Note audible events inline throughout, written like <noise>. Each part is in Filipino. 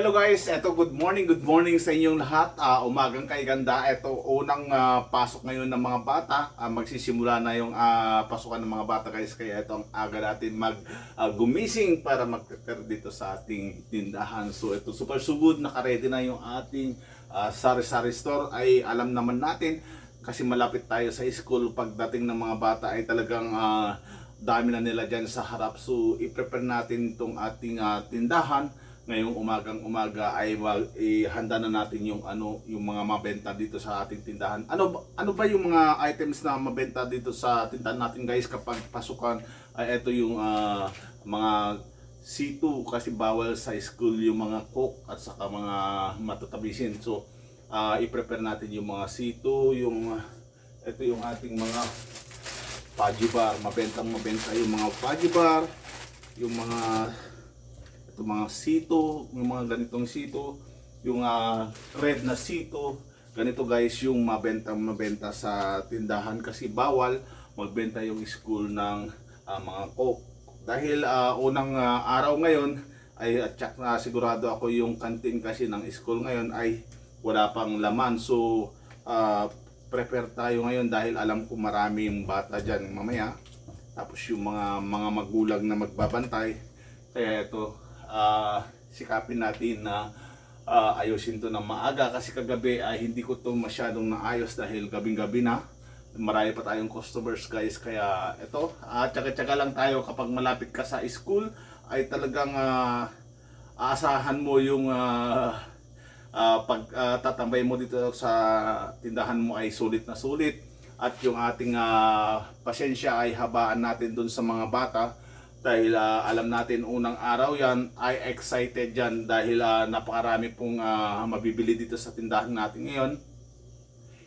Hello guys, eto good morning, good morning sa inyong lahat. Ah, umagang kay ganda. Eto unang ah, pasok ngayon ng mga bata. Ah, magsisimula na yung ah, pasukan ng mga bata guys. Kaya ito ang aga natin mag ah, gumising para mag-prepare dito sa ating tindahan. So ito super sugod, naka-ready na yung ating ah, sari-sari store. Ay alam naman natin kasi malapit tayo sa school pagdating ng mga bata ay talagang ah, dami na nila dyan sa harap. So i-prepare natin itong ating ah, tindahan ngayong umagang umaga ay mag, ihanda na natin yung ano yung mga mabenta dito sa ating tindahan. Ano ano ba yung mga items na mabenta dito sa tindahan natin guys kapag pasukan ay ito yung ah, mga C2 kasi bawal sa school yung mga coke at saka mga matatabisin. So ah, i-prepare natin yung mga C2, yung ito yung ating mga Paji bar, mabentang mabenta yung mga Paji bar, yung mga ito mga sito, yung mga ganitong sito, yung ah, red na sito, ganito guys yung mabenta mabenta sa tindahan kasi bawal magbenta yung school ng ah, mga coke. Dahil ah, unang ah, araw ngayon ay at tsak na sigurado ako yung kantin kasi ng school ngayon ay wala pang laman. So ah, prepare tayo ngayon dahil alam ko maraming bata dyan mamaya. Tapos yung mga mga magulang na magbabantay. Kaya ito, ah, sikapin natin na ah, ayusin to ng maaga kasi kagabi ay hindi ko to masyadong naayos dahil gabing-gabi na. Marami pa tayong customers guys. Kaya ito, ah, tsaga-tsaga lang tayo kapag malapit ka sa school ay talagang ah, aasahan mo yung ah, ah, pag ah, tatambay mo dito sa tindahan mo ay sulit na sulit. At yung ating ah, pasensya ay habaan natin dun sa mga bata dahil ah, alam natin unang araw yan ay excited yan dahil ah, napakarami pong ah, mabibili dito sa tindahan natin ngayon.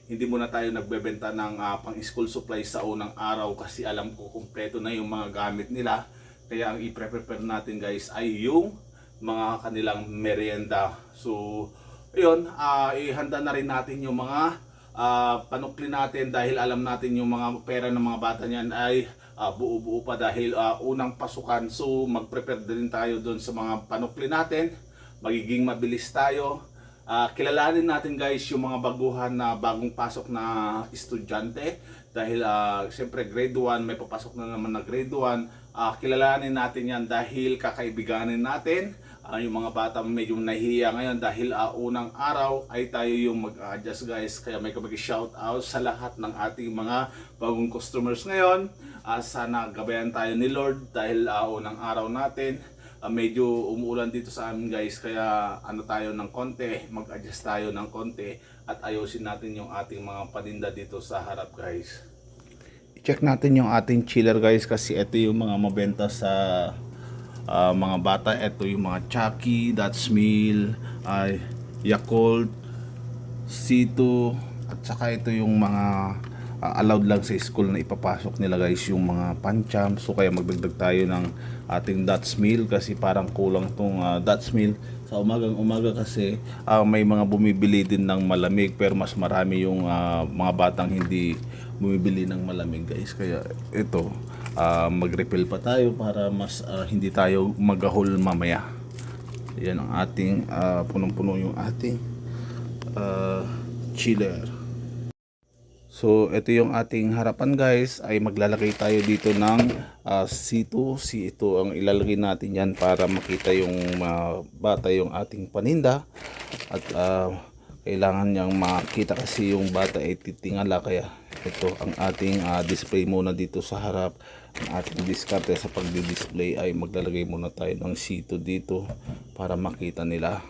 Hindi muna tayo nagbebenta ng ah, pang school supplies sa unang araw kasi alam ko kumpleto na yung mga gamit nila. Kaya ang i-prepare natin guys ay yung mga kanilang merienda. So ayun ah, ihanda na rin natin yung mga ah, panukli natin dahil alam natin yung mga pera ng mga bata niyan ay ah, buo-buo pa dahil ah, unang pasukan. So mag-prepare din tayo doon sa mga panukli natin. Magiging mabilis tayo. Ah, kilalanin natin guys yung mga baguhan na bagong pasok na estudyante. Dahil ah, siyempre grade 1 may papasok na naman na grade 1 Ah, kilalanin natin yan dahil kakaibiganin natin Ah, yung mga bata medyo nahihiya ngayon dahil ah, unang araw ay tayo yung mag-adjust guys. Kaya may kabagi shout out sa lahat ng ating mga bagong customers ngayon. Ah, sana gabayan tayo ni Lord dahil ah, unang araw natin Ah, medyo umuulan dito sa amin guys. Kaya ano tayo ng konti mag-adjust tayo ng konti at ayusin natin yung ating mga paninda dito sa harap guys. Check natin yung ating chiller guys kasi ito yung mga mabenta sa ah, mga bata ito yung mga Chucky, Dutch Mill ay Yakult C2 at saka ito yung mga ah, allowed lang sa school na ipapasok nila guys yung mga pancham so kaya magdagdag tayo ng ating Dutch meal kasi parang kulang tong ah, Dutch meal sa umagang umaga kasi ah, may mga bumibili din ng malamig pero mas marami yung ah, mga batang hindi bumibili ng malamig guys. Kaya ito ah, mag-refill pa tayo para mas ah, hindi tayo magahol mamaya yan ang ating ah, punong-puno yung ating ah, chiller So, ito yung ating harapan guys, ay maglalagay tayo dito ng ah, C2. C ito ang ilalagay natin yan para makita yung ah, bata yung ating paninda. At ah, kailangan niyang makita kasi yung bata ay titingala kaya ito ang ating ah, display muna dito sa harap. Ating diskarte sa pagdi-display ay maglalagay muna tayo ng C2 dito para makita nila.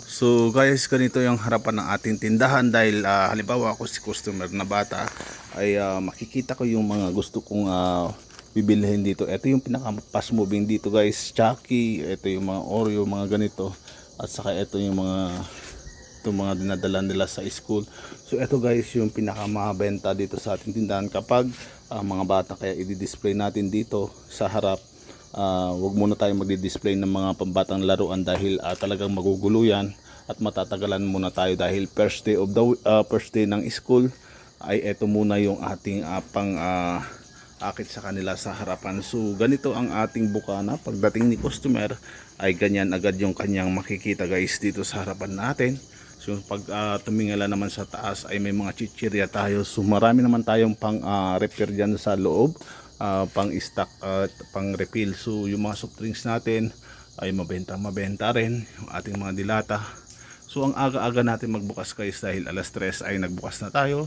So guys, ganito yung harapan ng ating tindahan dahil ah, halimbawa ako si customer na bata ay ah, makikita ko yung mga gusto kong ah, bibilhin dito. Ito yung pinaka fast moving dito guys, Chucky, ito yung mga Oreo, mga ganito. At saka ito yung mga itong mga dinadala nila sa school. So ito guys yung pinakamabenta dito sa ating tindahan kapag ah, mga bata kaya i-display natin dito sa harap Ah, wag muna tayo magdi-display ng mga pambatang laruan dahil ah, talagang magugulo yan at matatagalan muna tayo dahil first day of the ah, first day ng school ay eto muna yung ating ah, pang ah, akit sa kanila sa harapan. So ganito ang ating bukana. Pagdating ni customer ay ganyan agad yung kanyang makikita guys dito sa harapan natin. So pag ah, tumingala naman sa taas ay may mga chichirya tayo. So marami naman tayong pang ah, repair dyan sa loob. ah, pang stock at pang refill. So yung mga soft drinks natin ay mabenta mabenta rin. Yung ating mga dilata. So ang aga-aga natin magbukas guys dahil alas 3 ay nagbukas na tayo.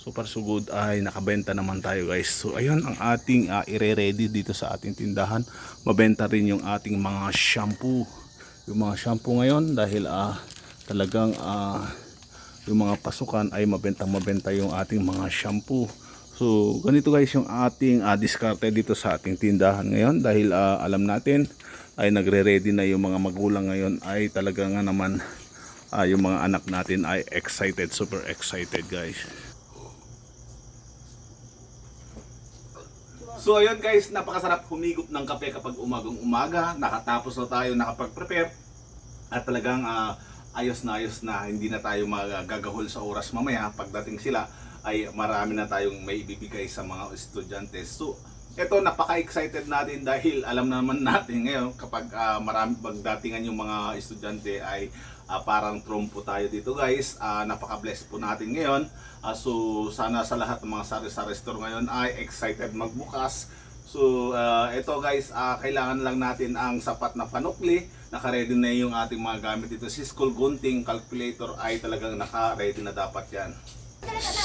So far so good ay nakabenta naman tayo guys. So ayun ang ating uh, ire-ready dito sa ating tindahan. Mabenta rin yung ating mga shampoo. Yung mga shampoo ngayon dahil ah talagang ah yung mga pasukan ay mabenta mabenta yung ating mga shampoo. So ganito guys yung ating ah, diskarte dito sa ating tindahan ngayon dahil ah, alam natin ay nagre-ready na yung mga magulang ngayon ay talaga nga naman ah, yung mga anak natin ay excited, super excited guys. So ayun guys, napakasarap humigop ng kape kapag umagang umaga, nakatapos na tayo nakapag-prepare at talagang ah, ayos na ayos na hindi na tayo magagahol sa oras mamaya pagdating sila ay marami na tayong may ibibigay sa mga estudyante. So ito napaka-excited natin dahil alam naman <laughs> natin ngayon kapag ah, marami pagdatingan yung mga estudyante ay ah, parang trompo tayo dito guys. Ah, napaka-blessed po natin ngayon. Ah, so sana sa lahat ng mga sari-sari store ngayon ay excited magbukas. So ah, ito guys, ah, kailangan lang natin ang sapat na panukli. Naka-ready na yung ating mga gamit dito. Si school gunting calculator ay talagang naka-ready na dapat yan.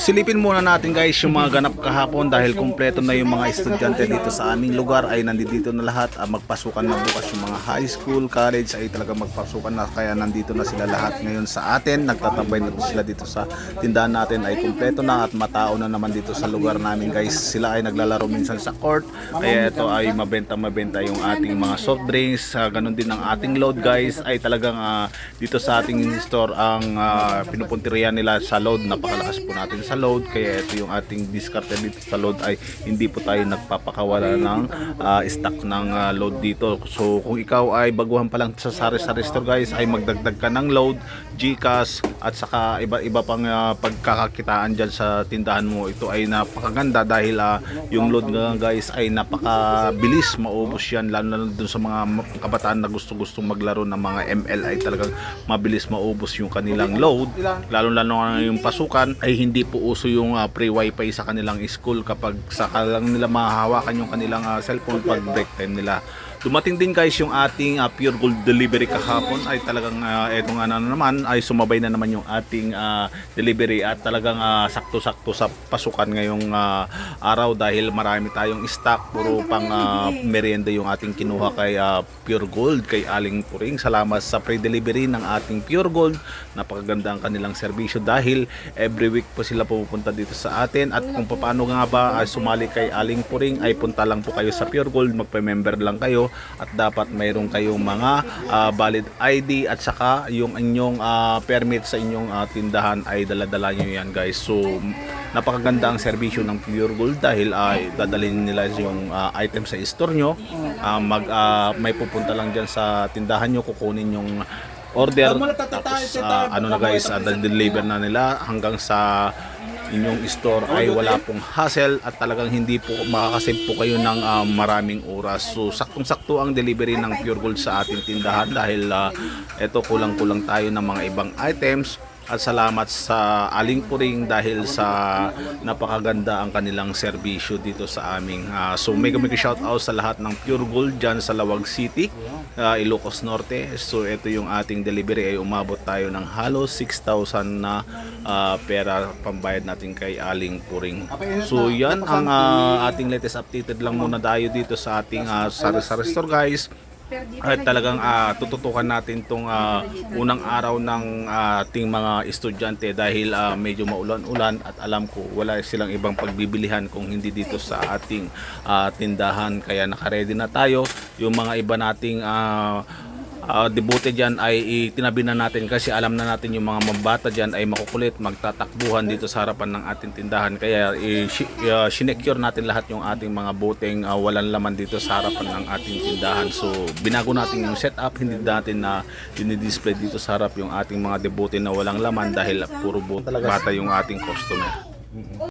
Silipin muna natin guys yung mga ganap kahapon dahil kumpleto na yung mga estudyante dito sa aming lugar. Ay nandito na lahat. Ah, magpasukan na bukas yung mga high school, college. Ay talaga magpasukan na. Kaya nandito na sila lahat ngayon sa atin. Nagtatambay na sila dito sa tindahan natin. Ay kumpleto na at matao na naman dito sa lugar namin guys. Sila ay naglalaro minsan sa court. Kaya ito ay mabenta mabenta yung ating mga soft drinks. Ah, ganun din ang ating load guys. Ay talagang ah, dito sa ating store ang uh, pinupunterian nila sa load. Napakalakas po natin sa load kaya ito yung ating diskarte dito sa load ay hindi po tayo nagpapakawala ng ah, stock ng ah, load dito. So kung ikaw ay baguhan pa lang sa sari sari store guys ay magdagdag ka ng load Gcash at saka iba iba pang ah, pagkakakitaan dyan sa tindahan mo. Ito ay napakaganda dahil ah, yung load nga guys ay napakabilis. Maubos yan lalo na dun sa mga kabataan na gusto gustong maglaro ng mga ML ay talagang mabilis maubos yung kanilang load. Lalo lalo na yung pasukan ay hindi po uso yung ah, free wifi sa kanilang school kapag saka lang nila mahahawakan yung kanilang ah, cellphone pag break time nila Dumating din guys yung ating ah, Pure Gold delivery kahapon. Ay talagang uh, eto nga na naman ay sumabay na naman yung ating ah, delivery. At talagang ah, sakto-sakto sa pasukan ngayong ah, araw dahil marami tayong stock. Puro pang ah, merienda yung ating kinuha kay ah, Pure Gold kay Aling Puring. Salamat sa pre-delivery ng ating Pure Gold. Napakaganda ang kanilang serbisyo dahil every week po sila pumupunta dito sa atin. At kung paano nga ba ay sumali kay Aling Puring ay punta lang po kayo sa Pure Gold, magpa-member lang kayo at dapat mayroon kayong mga ah, valid ID at saka yung inyong ah, permit sa inyong ah, tindahan ay dala-dala nyo yan guys. So napakaganda ang serbisyo ng Pure Gold dahil ay dadalhin nila yung ah, item sa store nyo. Ah, mag, ah, may pupunta lang dyan sa tindahan nyo, kukunin yung order tapos ah, ano na guys, uh, deliver na nila hanggang sa inyong store ay wala pong hassle at talagang hindi po makakasave po kayo ng ah, maraming oras. So saktong-sakto ang delivery ng Pure Gold sa ating tindahan dahil ah, eto kulang-kulang tayo ng mga ibang items at salamat sa Aling Puring dahil sa napakaganda ang kanilang serbisyo dito sa aming ah, so mega mega shout out sa lahat ng Pure Gold dyan sa Lawag City ah, Ilocos Norte. So ito yung ating delivery ay umabot tayo ng halos 6,000 na ah, pera pambayad natin kay Aling Puring so yan ang ah, ating latest updated lang muna tayo dito sa ating uh, sari-sari store guys at talagang ah, tututukan natin tong ah, unang araw ng ating mga estudyante dahil ah, medyo maulan-ulan at alam ko wala silang ibang pagbibilihan kung hindi dito sa ating ah, tindahan. Kaya nakaredy na tayo. Yung mga iba nating ah, ah, debute dyan ay itinabi na natin kasi alam na natin yung mga mambata dyan ay makukulit magtatakbuhan dito sa harapan ng ating tindahan. Kaya uh, sinecure natin lahat yung ating mga boteng ah, walang laman dito sa harapan ng ating tindahan. So binago natin yung setup hindi natin na dinidisplay dito sa harap yung ating mga debute na walang laman dahil puro bata yung ating customer